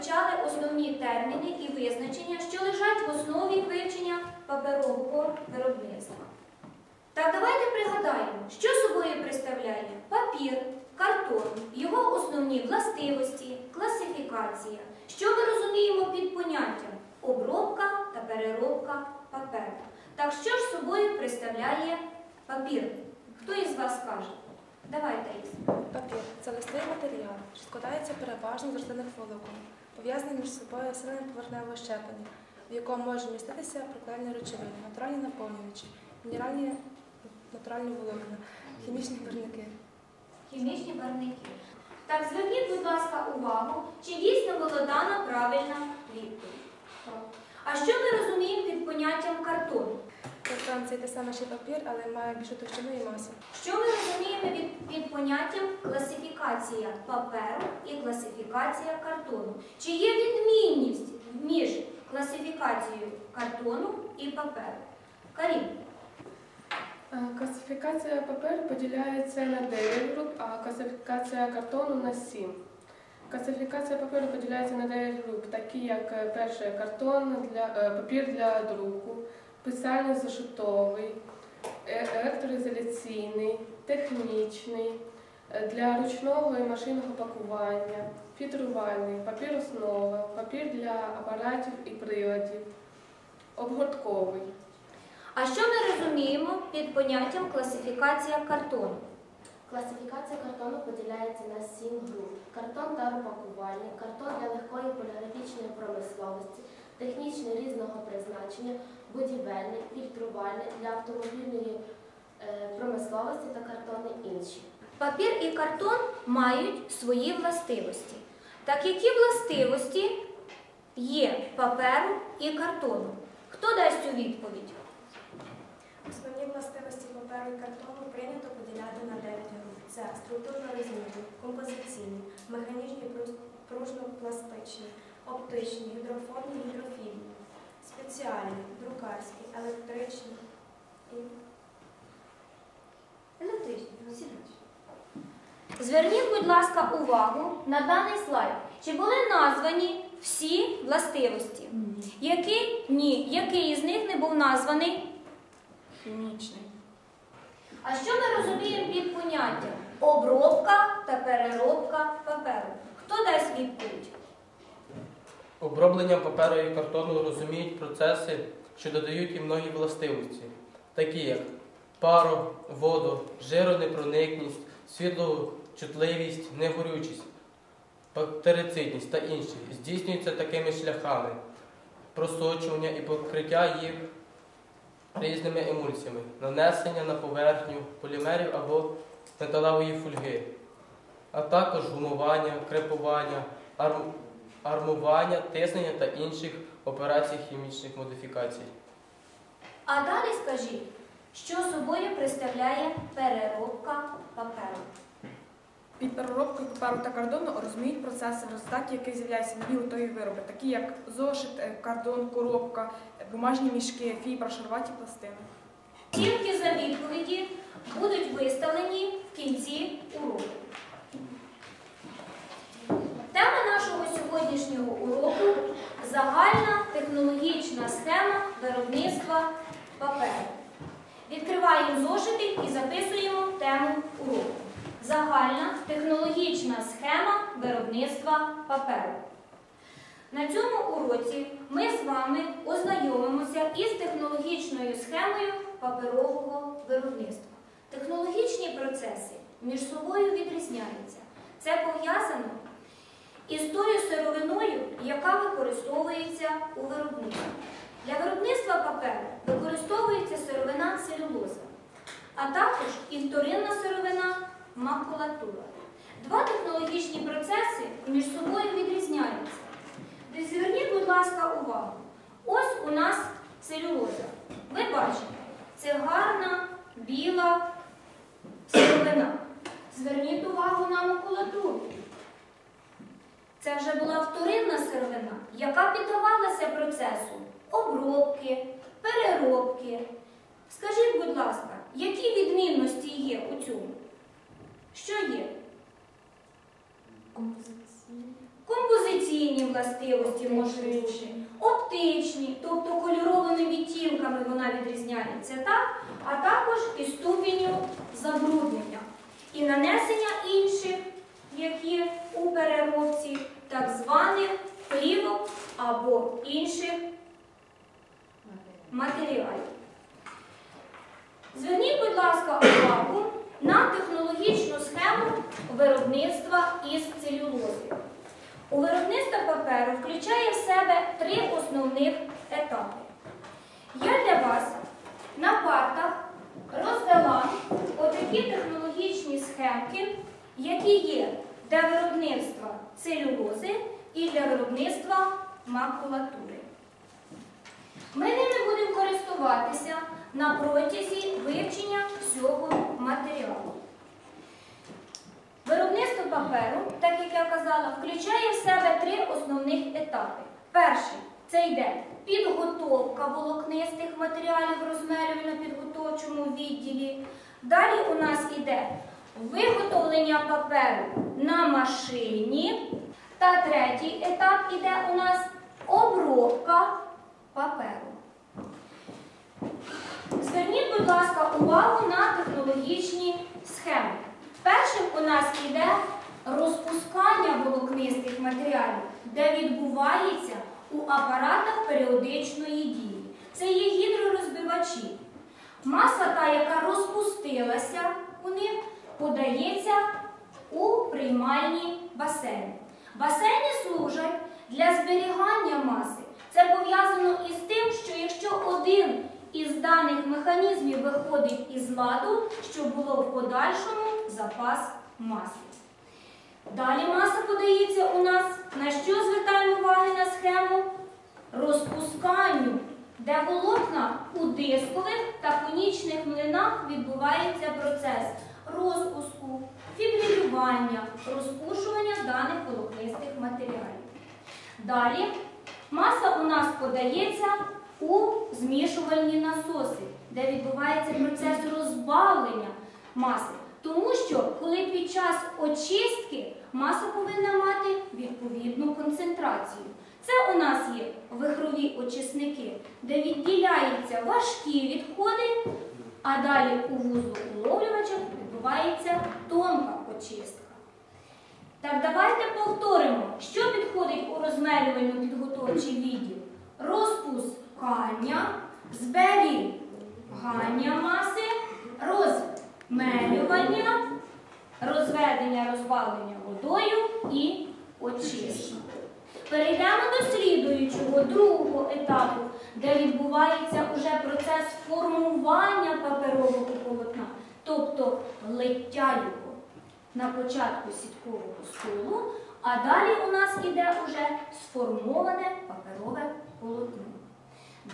вивчали основні терміни і визначення, що лежать в основі вивчення паперового виробництва. Так давайте пригадаємо, що собою представляє папір, картон, його основні властивості, класифікація. Що ми розуміємо під поняттям обробка та переробка паперу. Так що ж собою представляє папір? Хто із вас скаже? Давайте. Папір це листовий матеріал, що складається переважно з рослинних волокон, пов'язаний між собою сильним поверхневого щеплення, в якому можуть міститися проклеєні речовини, натуральні наповнювачі, мінеральні натуральні волокна, хімічні барвники. Хімічні барвники. Так, зверніть, будь ласка, увагу, чи дійсно була дана правильна відповідь. А що ми розуміємо під поняттям картон? Картон це те саме, що папір, але має більшу товщину і масу. Що ми розуміємо від, під поняттям класифікація паперу і класифікація картону? Чи є відмінність між класифікацією картону і паперу? Карін, Е, Класифікація паперу поділяється на 9 груп, а класифікація картону на 7. Класифікація паперу поділяється на 9 груп, такі як е, перше картон для е, папір для друку, писальний зашитовий, е, електроізоляційний, технічний, е, для ручного і машинного пакування, фітрувальний, папір основа, папір для апаратів і приладів, обгортковий. а що ми розуміємо під поняттям класифікація картону? Класифікація картону поділяється на сім груп: картон таропакувальний, картон для легкої поліграфічної промисловості, технічний різного призначення, будівельний, фільтрувальний для автомобільної е, промисловості та картони інші. Папір і картон мають свої властивості. Так які властивості є паперу і картону? Хто дасть цю відповідь? Основні властивості паперу і картону прийнято поділяти на 9 груп. Це структурно-розмірні, композиційні, механічні пружно-пластичні, оптичні, гідрофобні, гідрофільні, спеціальні, друкарські, електричні і Електричні. Зверніть, будь ласка, увагу на даний слайд. Чи були названі всі властивості? Які? Ні. Який із них не був названий? Хімічний. А що ми розуміємо під поняттям обробка та переробка паперу? Хто дасть відповідь? Обробленням паперу і картону розуміють процеси, що додають їм многі властивості, такі як пару, воду, жиронепроникність, світлочутливість, негорючість, бактерицидність та інші. Здійснюються такими шляхами просочування і покриття їх різними емульсіями, нанесення на поверхню полімерів або металевої фольги, а також гумування, крепування, арм- армування, тиснення та інших операцій хімічних модифікацій. А далі скажіть, що собою представляє переробка паперу? Під переробкою паперу та картону розуміють процеси, в результаті яких з'являються нові готові вироби, такі як зошит, е, картон, коробка, бумажні мішки, фібра, шарваті пластини. Тільки за відповіді будуть виставлені в кінці уроку. Сьогоднішнього уроку загальна технологічна схема виробництва паперу. Відкриваємо зошити і записуємо тему уроку. Загальна технологічна схема виробництва паперу. На цьому уроці ми з вами ознайомимося із технологічною схемою паперового виробництва. Технологічні процеси між собою відрізняються. Це пов'язано із тою сировиною, яка використовується у виробництві. Для виробництва паперу використовується сировина целюлоза, а також і вторинна сировина макулатура. Два технологічні процеси між собою відрізняються. Зверніть, будь ласка, увагу. Ось у нас целюлоза. Ви бачите, це гарна біла сировина. Зверніть увагу на макулатуру. Це вже була вторинна сировина, яка піддавалася процесу обробки, переробки. Скажіть, будь ласка, які відмінності є у цьому? Що є? Композиційні властивості можуть. Оптичні, тобто кольоровими відтінками вона відрізняється, так? а також і ступеню забруднення. І нанесення інших, які у переробці, так званих плівок або інших матеріалів. Зверніть, будь ласка, увагу на технологічну схему виробництва із целюлози. У паперу включає в себе три основних етапи. Я для вас на партах роздала отакі технологічні схемки, які є для виробництва целюлози і для виробництва макулатури. Ми ними будемо користуватися на протязі вивчення всього матеріалу. Виробництво паперу, так як я казала, включає в себе етапи. Перший це йде підготовка волокнистих матеріалів в розмелювально-підготовчому відділі. Далі у нас йде виготовлення паперу на машині. Та третій етап іде у нас обробка паперу. Зверніть, будь ласка, увагу на технологічні схеми. Першим у нас йде розпускання волокнистих матеріалів, де відбувається у апаратах періодичної дії. Це є гідророзбивачі. Маса, та, яка розпустилася у них, подається у приймальні басейни. Басейни служать для зберігання маси. Це пов'язано із тим, що якщо один із даних механізмів виходить із ладу, щоб було в подальшому запас маси. Далі маса подається у нас, на що звертаємо уваги на схему? Розпусканню, де волокна у дискових та конічних млинах відбувається процес розпуску, фібрилювання, розпушування даних волокнистих матеріалів. Далі маса у нас подається у змішувальні насоси, де відбувається процес розбавлення маси. Тому що, коли під час очистки маса повинна мати відповідну концентрацію. Це у нас є вихрові очисники, де відділяються важкі відходи, а далі у вузлоуловлювачах відбувається тонка очистка. Так, давайте повторимо, що підходить у розмелювально-підготовчий відділ. Розпускання, зберігання маси, розмелювання, розведення, розбавлення водою і очистка. Перейдемо до слідуючого другого етапу, де відбувається уже процес формування паперового полотна, тобто лиття його на початку сіткового столу, а далі у нас іде уже сформоване паперове полотно.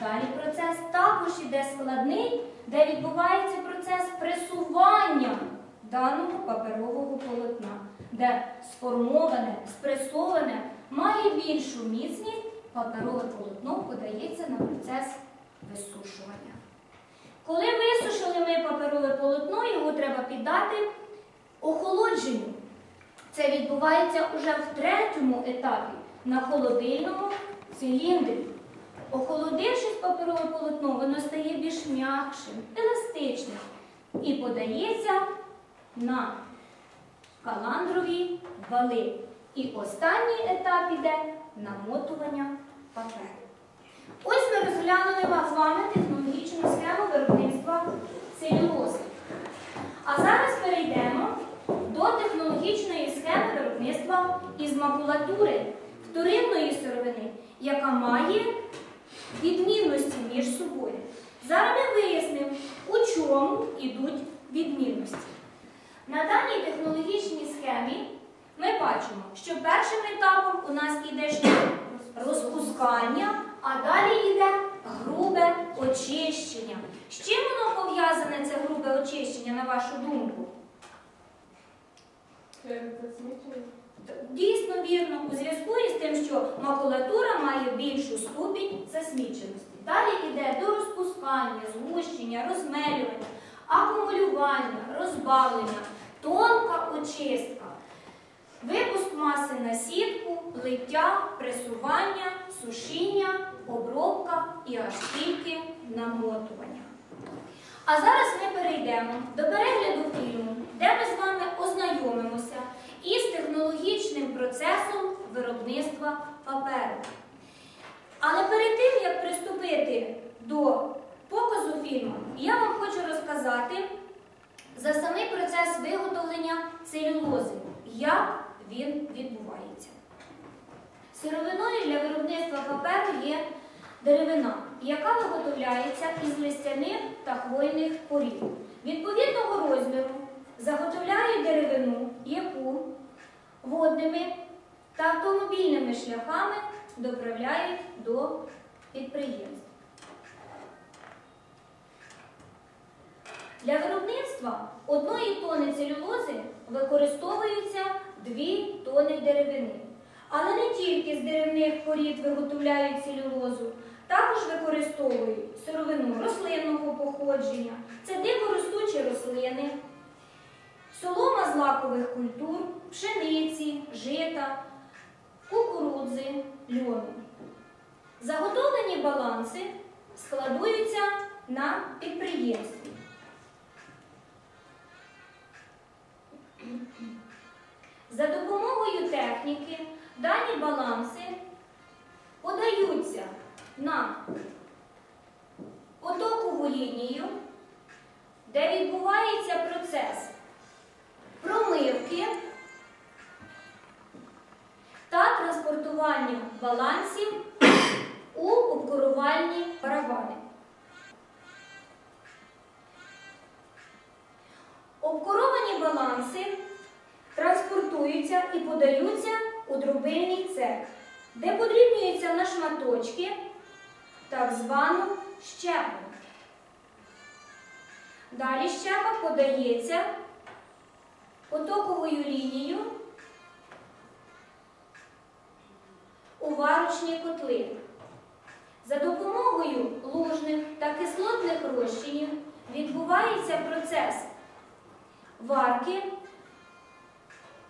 Далі процес також іде складний, де відбувається процес пресування даного паперового полотна, де сформоване, спресоване, має більшу міцність, паперове полотно подається на процес висушування. Коли висушили ми паперове полотно, його треба піддати охолодженню. Це відбувається уже в третьому етапі на холодильному циліндрі. Охолодившись паперове полотно, воно стає більш м'якшим, еластичним і подається на каландрові вали. І останній етап іде намотування паперу. Ось ми розглянули з вами технологічну схему виробництва целюлози. А зараз перейдемо до технологічної схеми виробництва із макулатури вторинної сировини, яка має відмінності між собою. Зараз ми вияснимо, у чому йдуть відмінності. На даній технологічній схемі ми бачимо, що першим етапом у нас іде що? розпускання, а далі йде грубе очищення. З чим воно пов'язане це грубе очищення, на вашу думку? Засмічення. Дійсно вірно, у зв'язку із тим, що макулатура має більшу ступінь засміченості. Далі йде до розпускання, згущення, випуск маси на сітку, лиття, пресування, сушіння, обробка і аж тільки намотування. А зараз ми перейдемо до перегляду фільму, де ми з вами ознайомимося із технологічним процесом виробництва паперу. Але перед тим, як приступити до показу фільму, я вам хочу розказати за самий процес виготовлення целюлози, як він відбувається. Сировиною для виробництва паперу є деревина, яка виготовляється із листяних та хвойних порід. Відповідного розміру заготовляють деревину, яку водними та автомобільними шляхами доправляють до підприємств. Для виробництва одної тони целюлози використовуються 2 тони деревини. Але не тільки з деревних порід виготовляють целюлозу, також використовують сировину рослинного походження, це дикоростучі рослини, солома з лакових культур, пшениці, жита, кукурудзи, льону. Заготовлені баланси складуються на підприємстві. За допомогою техніки дані баланси подаються на потокову лінію, де відбувається процес промивки та транспортування балансів у обкорувальні барабани. Обкоровані баланси транспортуються і подаються у дробильний цех, де подрібнюються на шматочки так звану щепу. Далі щепа подається потоковою лінією у варочні котли. За допомогою лужних та кислотних розчинів відбувається процес варки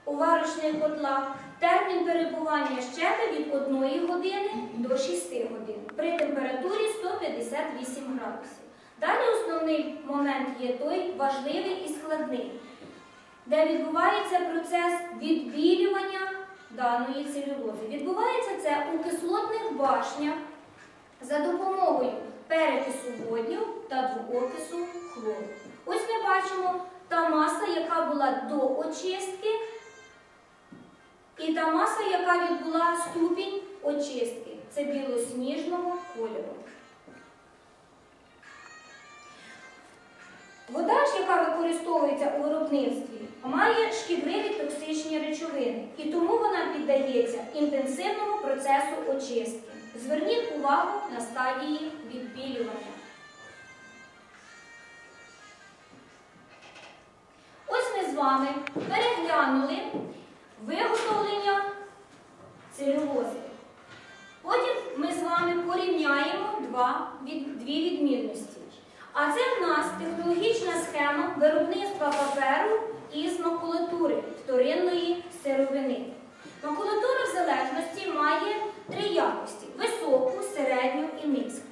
у варочних котлах термін перебування щепи від 1 години до 6 годин при температурі 158 градусів. Далі основний момент є той важливий і складний, де відбувається процес відбілювання даної целюлози. Відбувається це у кислотних башнях за допомогою перекису водню та двоокису хлору. Ось ми бачимо та маса, яка була до очистки, і та маса, яка відбула ступінь очистки. Це білосніжного кольору. Вода ж, яка використовується у виробництві, має шкідливі токсичні речовини, і тому вона піддається інтенсивному процесу очистки. Зверніть увагу на стадії відбілювання. Ось ми з вами переглянули виготовлення целюлози. Потім ми з вами порівняємо два, дві відмінності. А це в нас технологічна схема виробництва паперу із макулатури вторинної сировини. Макулатура в залежності має три якості високу, середню і низьку.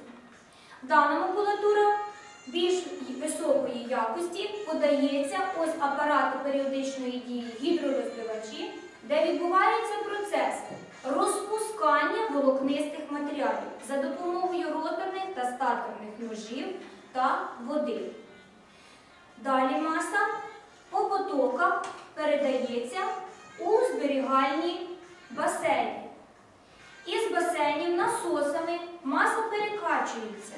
Дана макулатура більш високої якості подається ось апарати періодичної дії гідророзбивачі, де відбувається процес розпускання волокнистих матеріалів за допомогою роторних та статорних ножів та води. Далі маса по потоках передається у зберігальні басейни. Із басейнів насосами маса перекачується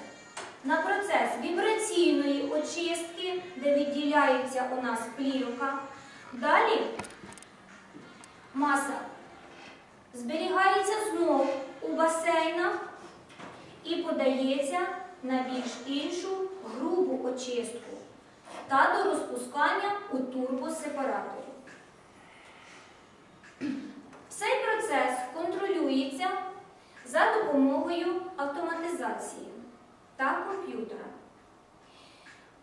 на процес вібраційної очистки, де відділяється у нас плівка. Далі маса зберігається знову у басейнах і подається на більш іншу грубу очистку та до розпускання у турбосепараторі. Цей процес контролюється за допомогою автоматизації та комп'ютера.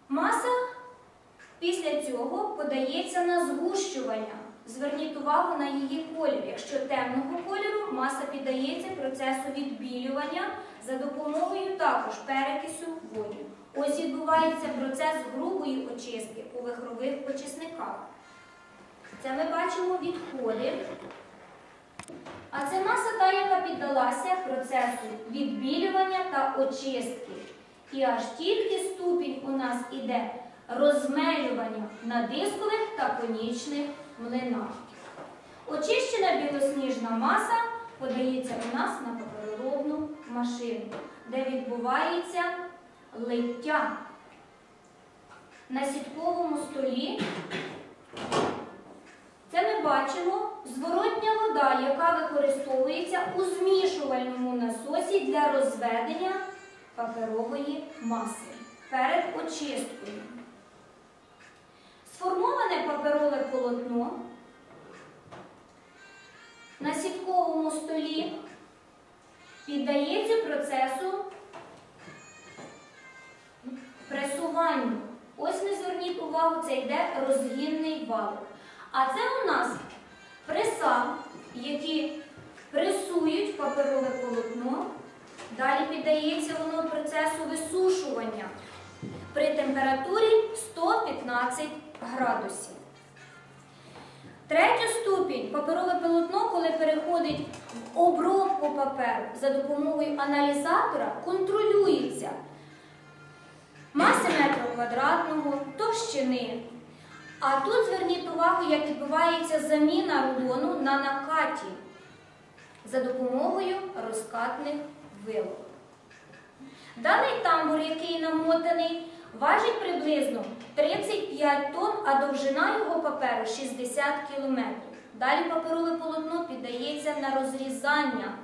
Маса після цього подається на згущування Зверніть увагу на її колір. Якщо темного кольору, маса піддається процесу відбілювання за допомогою також перекису водню. Ось відбувається процес грубої очистки у вихрових очисниках. Це ми бачимо відходи. А це маса та, яка піддалася процесу відбілювання та очистки. І аж тільки ступінь у нас іде розмелювання на дискових та конічних млинах. Очищена білосніжна маса подається у нас на папероробну машину, де відбувається лиття. На сітковому столі бачимо зворотня вода, яка використовується у змішувальному насосі для розведення паперової маси перед очисткою. Сформоване паперове полотно на сітковому столі піддається процесу пресуванню. Ось ми зверніть увагу, це йде розгінний вал. А це у нас преса, які пресують паперове полотно. Далі піддається воно процесу висушування при температурі 115 градусів. Третю ступінь паперове полотно, коли переходить в обробку паперу за допомогою аналізатора, контролюється маси метра квадратного, товщини. А тут зверніть увагу, як відбувається заміна рулону на накаті за допомогою розкатних вилок. Даний тамбур, який намотаний, важить приблизно 35 тонн, а довжина його паперу 60 км. Далі паперове полотно піддається на розрізання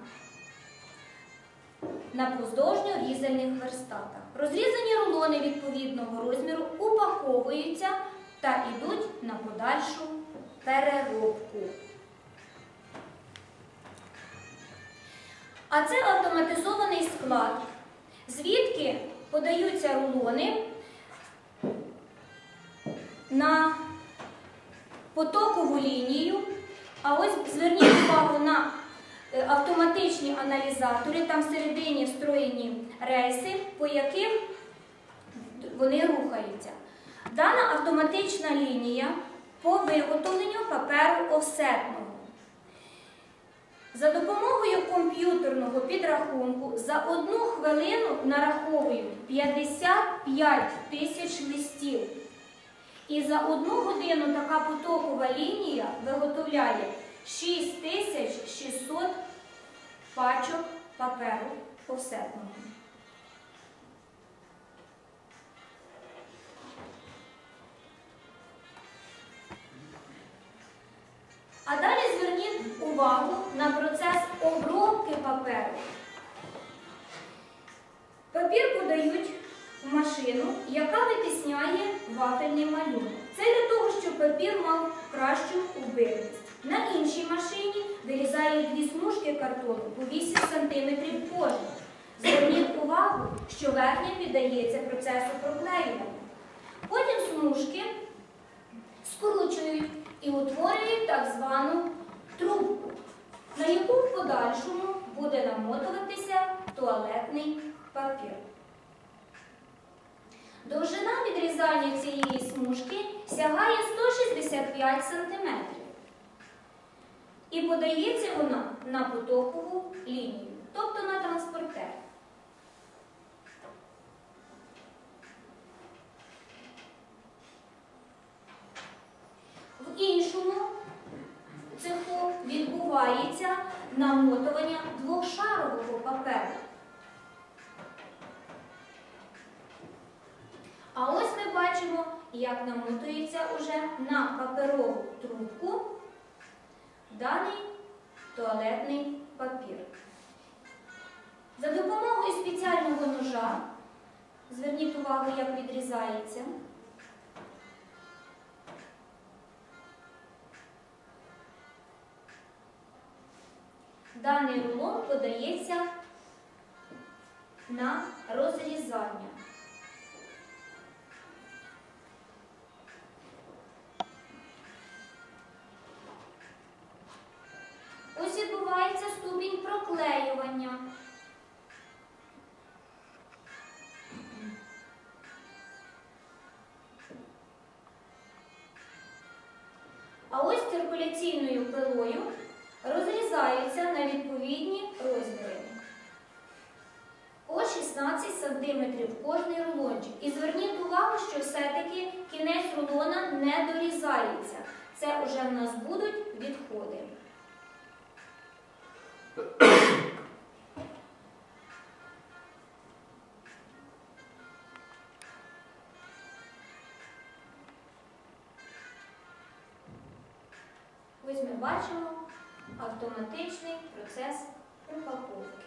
на поздовжньо різальних верстатах. Розрізані рулони відповідного розміру упаковуються та йдуть на подальшу переробку. А це автоматизований склад, звідки подаються рулони на потокову лінію. А ось зверніть увагу на е, автоматичні аналізатори, там всередині встроєні рейси, по яких вони рухаються. Дана автоматична лінія по виготовленню паперу офсетного. За допомогою комп'ютерного підрахунку за одну хвилину нараховують 55 тисяч листів. І за одну годину така потокова лінія виготовляє 6600 пачок паперу офсетного. Папір подають в машину, яка витисняє вафельний малюнок. Це для того, щоб папір мав кращу убивність. На іншій машині вирізають дві смужки картону по 8 см кожна. Зверніть увагу, що верхня піддається процесу проклеювання. Потім смужки скручують і утворюють так звану трубку, на яку в подальшому буде намотуватися туалетний папір. Довжина відрізання цієї смужки сягає 165 см. І подається вона на потокову лінію, тобто на транспортер. В іншому цеху відбувається намотування двошарового паперу. Як намотується уже на паперову трубку даний туалетний папір. За допомогою спеціального ножа, зверніть увагу, як відрізається. Даний рулон подається на розрізання. Проклеювання. А ось циркуляційною пилою розрізаються на відповідні розміри. По 16 см кожний рулончик. І зверніть увагу, що все-таки кінець рулона не дорізається. Це вже в нас будуть відходи. Ось ми бачимо автоматичний процес упаковки.